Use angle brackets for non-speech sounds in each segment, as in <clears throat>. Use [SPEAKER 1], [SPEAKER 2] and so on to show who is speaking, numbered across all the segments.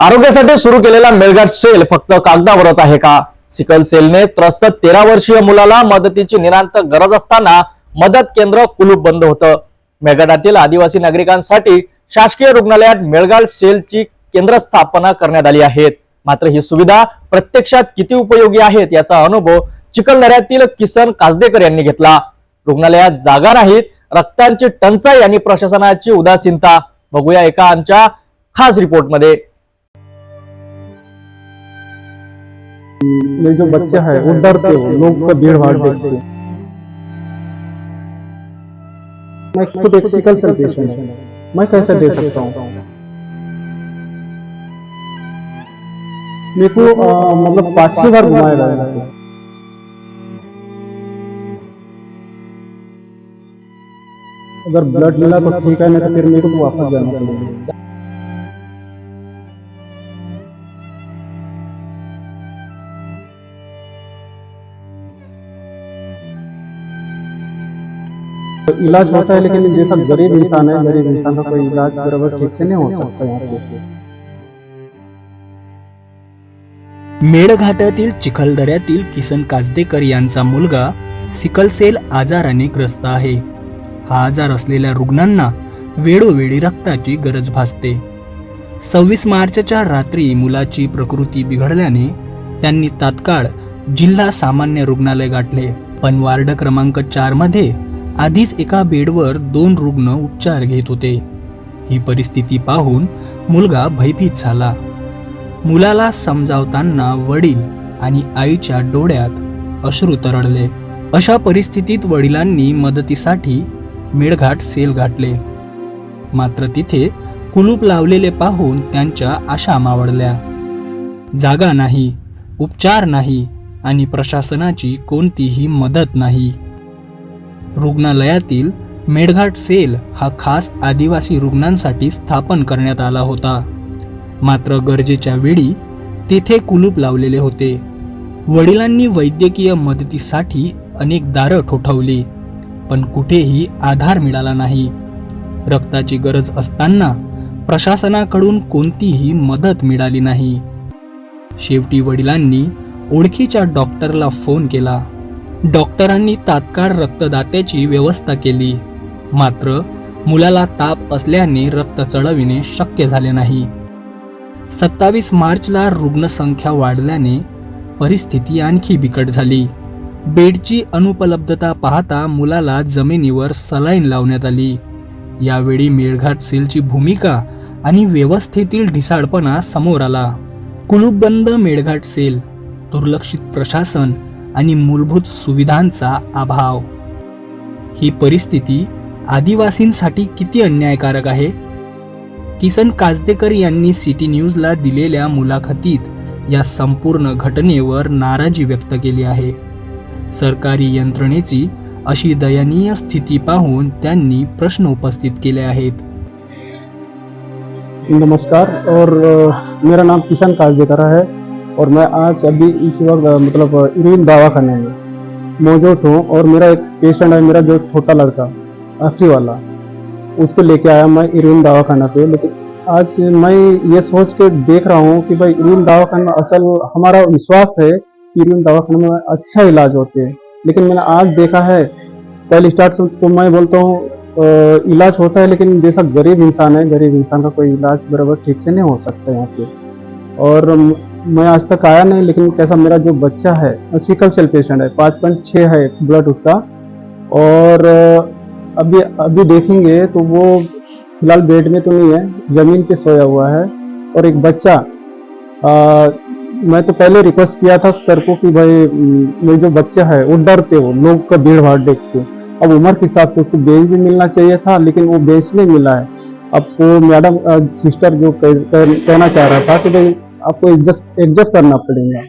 [SPEAKER 1] आरोग्यासाठी सुरू केलेला मेळघाट सेल फक्त कागदावरच आहे का? सिकल सेलने त्रस्त तेरा वर्षीय मुलाला मदतीची निरांत गरज असताना मदत केंद्र कुलूप बंद होतं. मेळघाटातील आदिवासी नागरिकांसाठी शासकीय रुग्णालयात मेळघाट सेलची केंद्र स्थापना करण्यात आली आहेत. मात्र ही सुविधा प्रत्यक्षात किती उपयोगी आहेत याचा अनुभव चिखलदऱ्यातील किसन काजदेकर यांनी घेतला. रुग्णालयात जागा नाहीत रक्तांची टंचाई आणि प्रशासनाची उदासीनता. बघूया एका आमच्या खास रिपोर्टमध्ये.
[SPEAKER 2] मेरे जो बच्चे हैं वो डरते हो लोग का भीड़ भाड़ देखते हैं। मैं खुद एक सिकल सेल पेशेंट हूँ। मैं कैसे दे सकता हूँ? मेरे को मतलब पाँच छह बार घुमाया गया है। अगर ब्लड मिला तो ठीक है नहीं तो फिर मेरे को वापस जाना पड़ेगा। तो इलाज होता है लेकिन जैसा गरीब इंसान है गरीब इंसान का कोई इलाज बराबर ठीक से नहीं हो सकता यहाँ पे।
[SPEAKER 3] मेळघाटातील चिखलदऱ्यातील किसन काजदेकर यांचा मुलगा सिकलसेल आजाराने ग्रस्त आहे. हा आजार असलेल्या रुग्णांना वेळोवेळी रक्ताची गरज भासते. सव्वीस मार्चच्या रात्री मुलाची प्रकृती बिघडल्याने त्यांनी तात्काळ जिल्हा सामान्य रुग्णालय गाठले. पण वार्ड क्रमांक चारमध्ये मध्ये आधीच एका बेडवर दोन रुग्ण उपचार घेत होते. ही परिस्थिती पाहून मुलगा भयभीत झाला. मुलाला समजावताना वडील आणि आईच्या डोळ्यात अश्रू तरळले. अशा परिस्थितीत वडिलांनी मदतीसाठी मेळघाट सेल गाठले. मात्र तिथे कुलूप लावलेले पाहून त्यांच्या आशा मावळल्या जागा नाही उपचार नाही आणि प्रशासनाची कोणतीही मदत नाही. रुग्णालयातील मेडघाट सेल हा खास आदिवासी रुग्णांसाठी स्थापन करण्यात आला होता. मात्र गरजेच्या वेळी तेथे कुलूप लावलेले होते. वडिलांनी वैद्यकीय मदतीसाठी अनेक दारं ठोठावली पण कुठेही आधार मिळाला नाही. रक्ताची गरज असताना प्रशासनाकडून कोणतीही मदत मिळाली नाही. शेवटी वडिलांनी ओळखीच्या डॉक्टरला फोन केला. डॉक्टरांनी तात्काळ रक्तदात्याची व्यवस्था केली. मात्र मुलाला ताप असल्याने रक्त चढविणे शक्य झाले नाही. सत्तावीस मार्चला रुग्णसंख्या वाढल्याने परिस्थिती आणखी बिकट झाली. बेडची अनुपलब्धता पाहता मुलाला जमिनीवर सलाईन लावण्यात आली. यावेळी मेळघाट सेलची भूमिका आणि व्यवस्थेतील ढिसाळपणा समोर आला. कुलूपबंद मेळघाट सेल दुर्लक्षित प्रशासन आणि मूलभूत सुविधांचा अभाव. ही परिस्थिती आदिवासींसाठी किती अन्यायकारक आहे? किसन काजदेकर यांनी सिटी न्यूजला दिलेल्या मुलाखतीत या संपूर्ण घटनेवर नाराजी व्यक्त केली आहे. सरकारी यंत्रणेची अशी दयनीय स्थिती पाहून त्यांनी प्रश्न उपस्थित केले आहेत.
[SPEAKER 2] नमस्कार और मेरा नाम किशन काजदेकर है। और मैं आज अभी इस वक्त मतलब इरविन दवाखाने में मौजूद हूँ और मेरा एक पेशेंट है, मेरा जो छोटा लड़का, आखिरी वाला, उसको लेके आया मैं इरविन दवाखाना पे। लेकिन आज मैं ये सोच के देख रहा हूँ कि भाई, इरविन दवाखाना असल हमारा विश्वास है कि इरविन दवाखाना में अच्छा इलाज होते हैं। लेकिन मैंने आज देखा है पहले स्टार्ट से तो मैं बोलता हूँ इलाज होता है, लेकिन जैसा गरीब इंसान है, गरीब इंसान का कोई इलाज बराबर ठीक से नहीं हो सकता यहाँ पे। और म- आज तक आया नहीं लेकिन कैसा मेरा जो बच्चा है सिकल सेल पेशेंट है पाँच पॉइंट छः है ब्लड उसका। और अभी अभी देखेंगे तो वो फ़िलहाल बेड में तो नहीं है ज़मीन पे सोया हुआ है। और एक बच्चा आ, मैं तो पहले रिक्वेस्ट किया था सर को कि भाई मेरे जो बच्चा है वो डरते हो लोग का भीड़ भाड़ देख के अब उम्र के हिसाब से उसको बेंच भी मिलना चाहिए था लेकिन वो बेंच नहीं मिला है। अब वो मैडम सिस्टर जो कह, कह, कहना चाह रहा था कि भाई आपको एडजस्ट एडजस्ट करना पड़ेगा।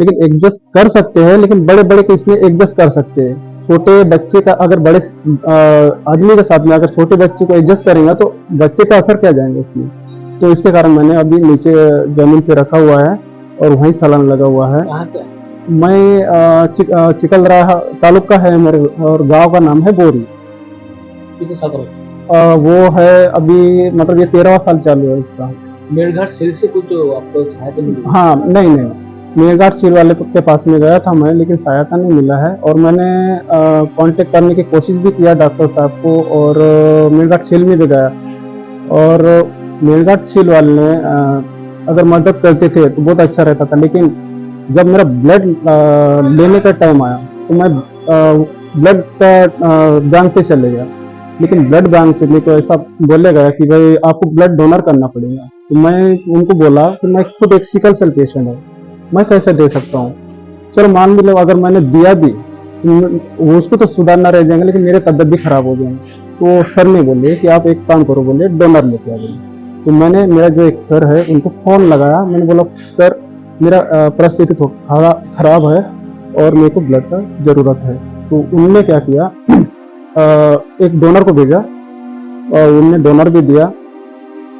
[SPEAKER 2] लेकिन एडजस्ट कर सकते हैं लेकिन बड़े बड़े केस में एडजस्ट कर सकते हैं। छोटे बच्चे का अगर बड़े आदमी के साथ में अगर छोटे बच्चे को एडजस्ट करेंगे तो बच्चे का असर क्या जाएगा इसमें तो इसके कारण मैंने अभी नीचे ज़मीन पे रखा हुआ है और वहीं सलान लगा हुआ है। मैं चिक, अ, चिकलदरा तालुका है मेरे और गाँव का नाम है बोरी। अ, वो है अभी मतलब ये तेरहवा साल चालू है इसका।
[SPEAKER 4] मेलघाट सेल से कुछ आपको सहायता मिली?
[SPEAKER 2] हाँ नहीं नहीं। मेरघाट सील वाले के पास में गया था मैं, लेकिन सहायता नहीं मिला है। और मैंने कांटेक्ट करने की कोशिश भी किया डॉक्टर साहब को, और मेरघाट सील में भी गया। और, मेरघाट सील वाले ने अगर मदद करते थे तो बहुत अच्छा रहता था। लेकिन जब मेरा ब्लड लेने का टाइम आया तो मैं ब्लड का बैंक पे चले गया। लेकिन ब्लड बैंक पे मेरे ऐसा बोले गया कि भाई आपको ब्लड डोनर करना पड़ेगा। तो मैं उनको बोला कि मैं खुद एक सिकल सेल पेशेंट हूँ। मैं कैसे दे सकता हूँ? चलो मान भी लो अगर मैंने दिया भी तो उसको तो सुधारना रह जाएँगे, लेकिन मेरे तबियत भी खराब हो जाएँगे। तो सर ने बोले कि आप एक काम करो, बोले डोनर लेके आ बोले तो मैंने, मेरा जो एक सर है, उनको फ़ोन लगाया। मैंने बोला, सर, मेरा परिस्थिति खरा- खराब है और मेरे को ब्लड का ज़रूरत है। तो उनने क्या किया <clears throat> एक डोनर को भेजा और उनने डोनर भी दिया।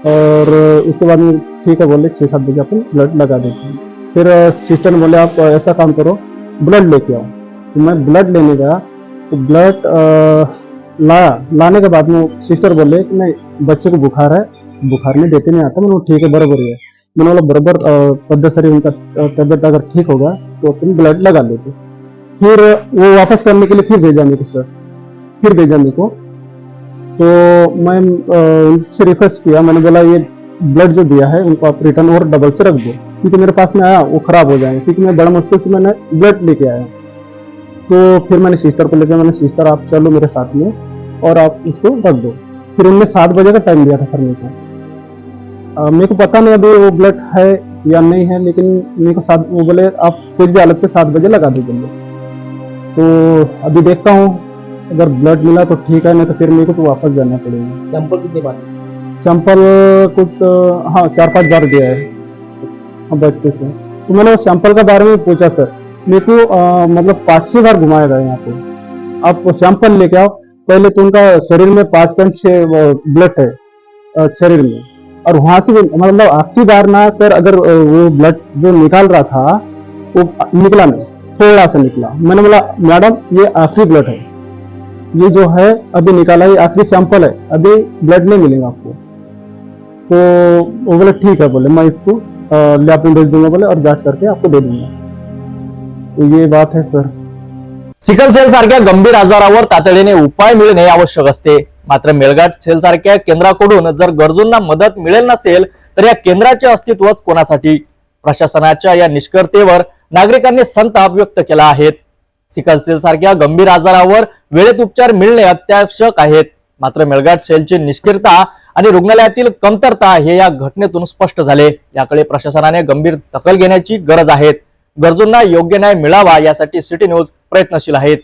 [SPEAKER 2] और उसके बाद में ठीक है बोले छः सात बजे अपन ब्लड लगा देते हैं। फिर सिस्टर ने बोले आप ऐसा काम करो ब्लड लेके आओ। तो मैं ब्लड लेने गया तो ब्लड लाया। लाने के बाद में सिस्टर बोले कि नहीं बच्चे को बुखार है बुखार में देते नहीं आता मैंने बोला, ठीक है बराबर ही है। मैंने बोला बराबर पद्धति उनका तबियत अगर ठीक होगा तो अपन ब्लड लगा लेते। फिर वो वापस करने के लिए फिर भेजा मेरे को सर फिर भेजा मेरे को। तो मैं उनसे रिक्वेस्ट किया, मैंने बोला, ये ब्लड जो दिया है, उनको आप रिटर्न और डबल से रख दो। क्योंकि मेरे पास में आया, वो खराब हो जाएँगे, क्योंकि मैं बड़ा मुश्किल से मैंने ब्लड लेके आया। तो फिर मैंने सिस्टर को लेकर मैंने सिस्टर आप चलो मेरे साथ में और आप इसको रख दो। फिर उनने सात बजे का टाइम दिया था सर मेरे को। मेरे को पता नहीं अभी वो ब्लड है या नहीं है, लेकिन मेरे को सात, वो बोले, आप कुछ भी हालत पे सात बजे लगा दो बोले तो अभी देखता हूँ अगर ब्लड मिला तो ठीक है नहीं तो फिर मेरे को तो वापस जाना पड़ेगा।
[SPEAKER 4] सैंपल कितने बार?
[SPEAKER 2] सैंपल कुछ हाँ चार पाँच बार दिया है। बच्चे से। तो मैंने सैंपल के बारे में पूछा सर मेरे को मतलब पाँच छह बार घुमाया गया यहाँ पे। आप वो सैंपल लेके आओ। पहले तो उनका शरीर में पाँच पॉइंट छः ब्लड है शरीर में। और वहाँ से मतलब आखिरी बार ना सर अगर वो ब्लड जो निकाल रहा था वो निकला नहीं थोड़ा सा निकला। मैंने बोला मैडम ये आखिरी ब्लड है। ये जो है अभी निकाला ये आखिरी सैंपल है। अभी ब्लड नहीं मिलेगा आपको। तो वो बोले ठीक है बोले मैं इसको लैब में भेज दूंगा बोले और जांच करके आपको दे दूंगा। तो ये बात है सर।
[SPEAKER 1] सिकल सेल सारख्या गंभीर आजारावर तातडीने उपाय मिळणे आवश्यक असते. मात्र मेळघाट सेल सारख्या केंद्राकडून जर गरजूंना मदत मिळेल नसेल तर या केंद्राचे अस्तित्वच कोणासाठी? प्रशासनाच्या या निष्कर्तेवर नागरिकांनी संताप व्यक्त केला आहे. सिकलसेल सारख्या गंभीर आजारावर वेळेत उपचार मिळणे अत्यावश्यक आहेत. मात्र मेळघाट सेलची निष्क्रियता आणि रुग्णालयातील कमतरता हे या घटनेतून स्पष्ट झाले. याकडे प्रशासनाने गंभीर दखल घेण्याची गरज आहे. गरजूंना योग्य न्याय मिळावा यासाठी सिटी न्यूज प्रयत्नशील आहेत.